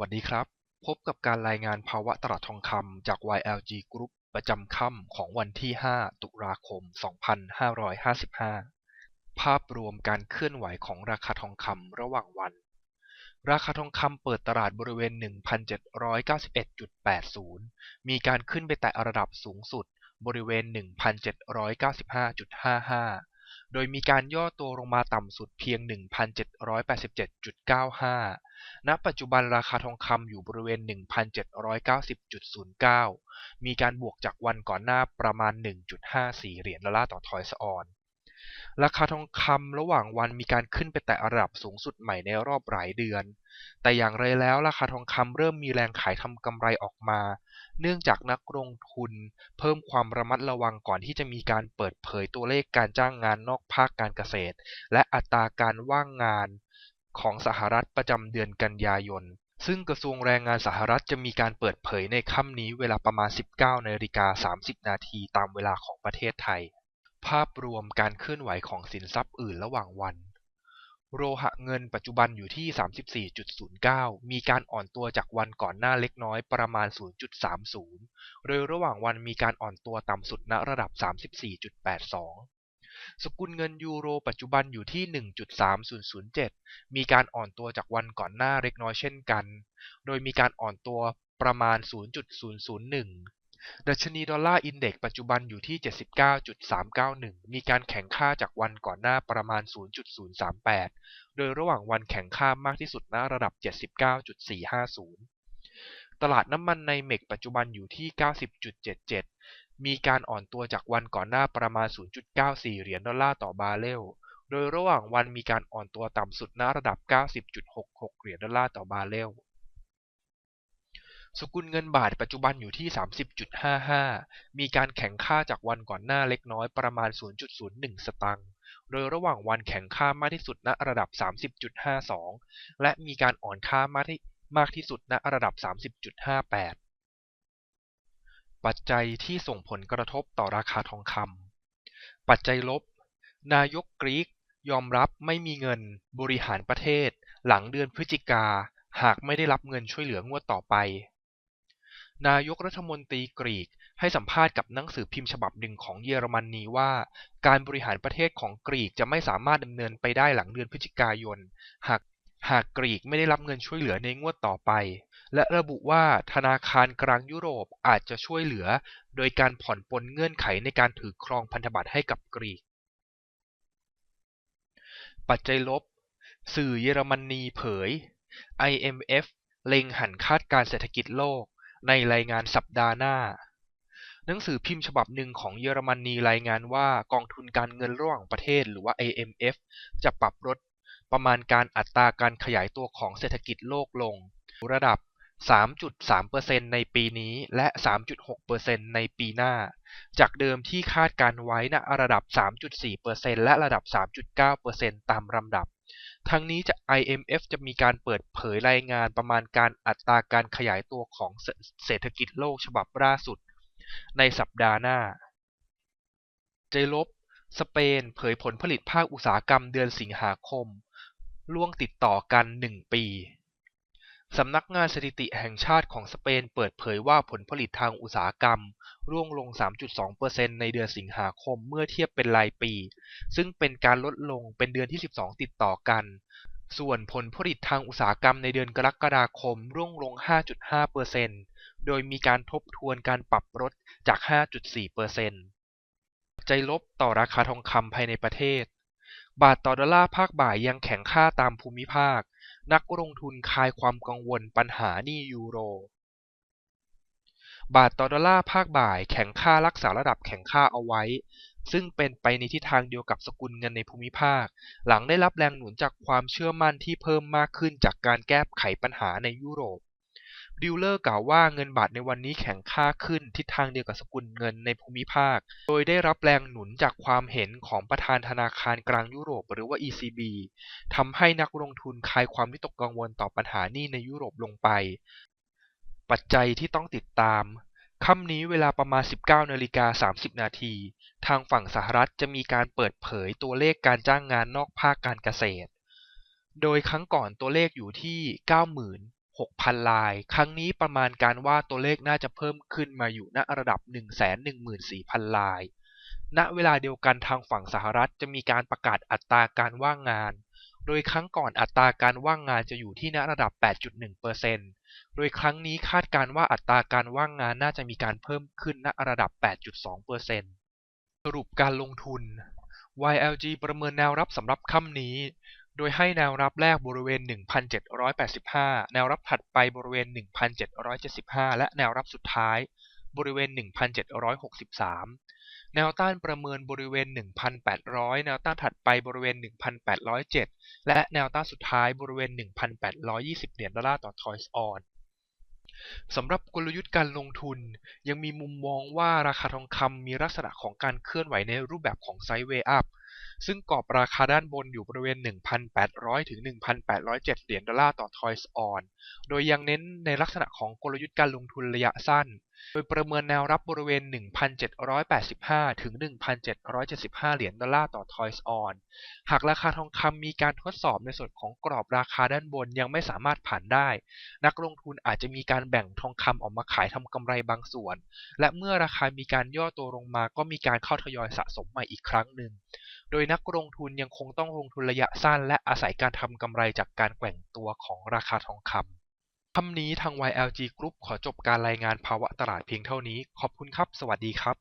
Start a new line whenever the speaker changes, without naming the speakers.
วัสดีครับ พบกับการรายงานภาวะตลาดทองคำจาก YLG Group ประจำค่ำของวันที่ 5 ตุลาคม 2555 ภาพรวมการเคลื่อนไหวของราคาทองคำระหว่างวัน ราคาทองคำเปิดตลาดบริเวณ 1,791.80 มีการขึ้นไปแตะระดับสูงสุดบริเวณ 1,795.55 โดยมีการย่อตัวลงมาต่ำสุดเพียง 1,787.95 ณ ปัจจุบันราคาทองคำอยู่บริเวณ 1,790.09 มีการบวกจากวันก่อนหน้าประมาณ 1.54 เหรียญดอลลาร์ต่อทอยส์ออน ราคาทองคำระหว่างวันมีการขึ้นไปแตะระดับสูงสุดใหม่ในรอบหลายเดือน แต่อย่างไรแล้วราคาทองคำเริ่มมีแรงขายทำกำไรออกมา เนื่องจากนักลงทุน เพิ่มความระมัดระวังก่อนที่จะมีการเปิดเผยตัวเลขการจ้างงานนอกภาคการเกษตร และอัตราการว่างงานของสหรัฐประจำเดือนกันยายน ซึ่งกระทรวงแรงงานสหรัฐจะมีการเปิดเผยในค่ำนี้เวลาประมาณ 19นาฬิกา30 นาทีตามเวลาของประเทศไทย ภาพรวมการเคลื่อนไหวของสินทรัพย์อื่นระหว่างวัน โลหะเงินปัจจุบันอยู่ที่ 34.09 มีการอ่อนตัวจากวันก่อนหน้าเล็กน้อยประมาณ 0.30 โดยระหว่างวันมีการอ่อนตัวต่ำสุดณระดับ 34.82สกุลเงินยูโรปัจจุบันอยู่ที่ 1.3007 มีการอ่อนตัวจากวันก่อนหน้าเล็กน้อยเช่นกัน โดยมีการอ่อนตัวประมาณ 0.001 ดัชนีดอลลาร์อินเด็กปัจจุบันอยู่ที่ 79.391 มีการแข่งค่าจากวันก่อนหน้าประมาณ 0.038 โดยระหว่างวันแข่งค่ามากที่สุดณระดับ 79.450 ตลาดน้ำมันในเมกปัจจุบันอยู่ที่ 90.77 มีการอ่อนตัวจากวันก่อนหน้าประมาณ 0.94 เหรียญดอลลาร์ต่อบาร์เรล โดยระหว่างวันมีการอ่อนตัวต่ำสุดณระดับ 90.66 เหรียญดอลลาร์ต่อบาร์เรล สกุลเงินบาทปัจจุบันอยู่ที่ 30.55 มีการแข่งค่าจากวันก่อนหน้าเล็กน้อยประมาณ 0.01 สตางค์ โดยระหว่างวันแข่งค่ามากที่สุดณระดับ 30.52 และมีการอ่อนค่ามากที่มากที่สุดณระดับ 30.58 ปัจจัยที่ส่งผลกระทบต่อราคาทองคำ ปัจจัยลบ นายกกรีกยอมรับไม่มีเงินบริหารประเทศ หลังเดือนพฤศจิกาหากไม่ได้รับเงินช่วยเหลืองวดต่อไป นายกรัฐมนตรีกรีกให้สัมภาษณ์กับหนังสือพิมพ์ฉบับหนึ่งของเยอรมนนีว่า การบริหารประเทศของกรีกจะไม่สามารถดำเนินไปได้หลังเดือนพฤศจิกายน หากหากกรีกไม่ได้รับเงินช่วยเหลือในงวดต่อไป และระบุว่าธนาคารกลางยุโรปอาจจะช่วยเหลือ โดยการผ่อนปลนเงื่อนไขในการถือครองพันธบัตรให้กับกรีก ปัจจัยลบ สื่อเยอรมนีเผย IMF เล็งหันคาดการเศรษฐกิจโลก ในรายงานสัปดาห์หน้า หนังสือพิมพ์ฉบับหนึ่งของเยอรมนีรายงานว่ากองทุนการเงินระหว่างประเทศหรือว่า IMF จะปรับลดประมาณการอัตราการขยายตัวของเศรษฐกิจโลกลง ระดับ 3.3%ในปีนี้และ 3.6%ในปีหน้า จากเดิมที่คาดการไว้ณระดับ 3.4%และระดับ 3.9%ตามลำดับ ทั้งนี้จะ IMF จะมีการเปิดเผยรายงานประมาณการอัตราการขยายตัวของเศรษฐกิจโลกฉบับล่าสุด ในสัปดาห์หน้า เจลบ สเปนเผยผลผลิตภาคอุตสาหกรรมเดือนสิงหาคม ล่วงติดต่อกัน 1 ปี สำนักงานสถิติแห่งชาติของสเปนเปิดเผยว่าผลผลิตทางอุตสาหกรรม ร่วงลง 3.2%ในเดือนสิงหาคมเมื่อเทียบเป็นรายปี ซึ่งเป็นการลดลงเป็นเดือนที่ 12 ติดต่อกัน ส่วนผลผลิตทางอุตสาหกรรมในเดือนกรกฎาคมร่วงลง 5.5%โดยมีการทบทวนการปรับลดจาก 5.4%ใจลบต่อราคาทองคำภายในประเทศบาทต่อดอลลาร์ภาคบ่ายยังแข็งค่าตามภูมิภาค นักลงทุนคลายความกังวลปัญหาหนี้ยูโร บาทต่อดอลลาร์ภาคบ่ายแข็งค่ารักษาระดับแข็งค่าเอาไว้ ซึ่งเป็นไปในทิศทางเดียวกับสกุลเงินในภูมิภาค หลังได้รับแรงหนุนจากความเชื่อมั่นที่เพิ่มมากขึ้นจากการแก้ไขปัญหาในยุโรป ดิวเลอร์กล่าวว่าเงินบาทในวันนี้แข็งค่าขึ้นทิศทางเดียวกับสกุลเงินในภูมิภาค โดยได้รับแรงหนุนจากความเห็นของประธานธนาคารกลางยุโรปหรือว่า ECB ทำให้นักลงทุนคลายความวิตกกังวลต่อปัญหานี้ในยุโรปลงไป ปัจจัยที่ต้องติดตามค่ำนี้เวลาประมาณ 19นาฬิกา30 นาที ทางฝั่งสหรัฐจะมีการเปิดเผยตัวเลขการจ้างงานนอกภาคการเกษตร โดยครั้งก่อนตัวเลขอยู่ที่90,000 6,000 ลาย ครั้งนี้ประมาณการว่าตัวเลขน่าจะเพิ่มขึ้นมาอยู่ณระดับ 114,000 ลาย ณ เวลาเดียวกันทางฝั่งสหรัฐจะมีการประกาศอัตราการว่างงาน โดยครั้งก่อนอัตราการว่างงานจะอยู่ที่ณระดับ 8.1%โดยครั้งนี้คาดการว่าอัตราการว่างงานน่าจะมีการเพิ่มขึ้นณระดับ 8.2%สรุปการลงทุน YLG ประเมินแนวรับสำหรับค่ำนี้ โดยให้แนวรับแรกบริเวณ 1,785 แนวรับถัดไปบริเวณ 1,775 และแนวรับสุดท้ายบริเวณ 1,763 แนวต้านประเมินบริเวณ 1,800 แนวต้านถัดไปบริเวณ 1,807 และแนวต้านสุดท้ายบริเวณ 1,820 เหรียญดอลลาร์ต่อทอยส์ออนสำหรับกลยุทธ์การลงทุน ยังมีมุมมองว่าราคาทองคำมีลักษณะของการเคลื่อนไหวในรูปแบบของไซด์เวย์อัพ ซึ่งกรอบราคาด้านบนอยู่บริเวณ 1,800 ถึง 1,807 เหรียญดอลลาร์ต่อทอยส์ออน โดยยังเน้นในลักษณะของกลยุทธ์การลงทุนระยะสั้นโดยประเมินแนวรับบริเวณ 1,785 ถึง 1,775 เหรียญดอลลาร์ต่อทอยส์ออน หากราคาทองคำมีการทดสอบในส่วนของกรอบราคาด้านบนยังไม่สามารถผ่านได้ นักลงทุนอาจจะมีการแบ่งทองคำออกมาขายทำกำไรบางส่วน และเมื่อราคามีการย่อตัวลงมาก็มีการเข้าทยอยสะสมใหม่อีกครั้งหนึ่ง โดยนักลงทุนยังคงต้องลงทุนระยะสั้น และอาศัยการทำกำไรจากการแกว่งตัวของราคาทองคำ คำนี้ทาง YLG Group ขอจบการรายงานภาวะตลาดเพียงเท่านี้ ขอบคุณครับ สวัสดีครับ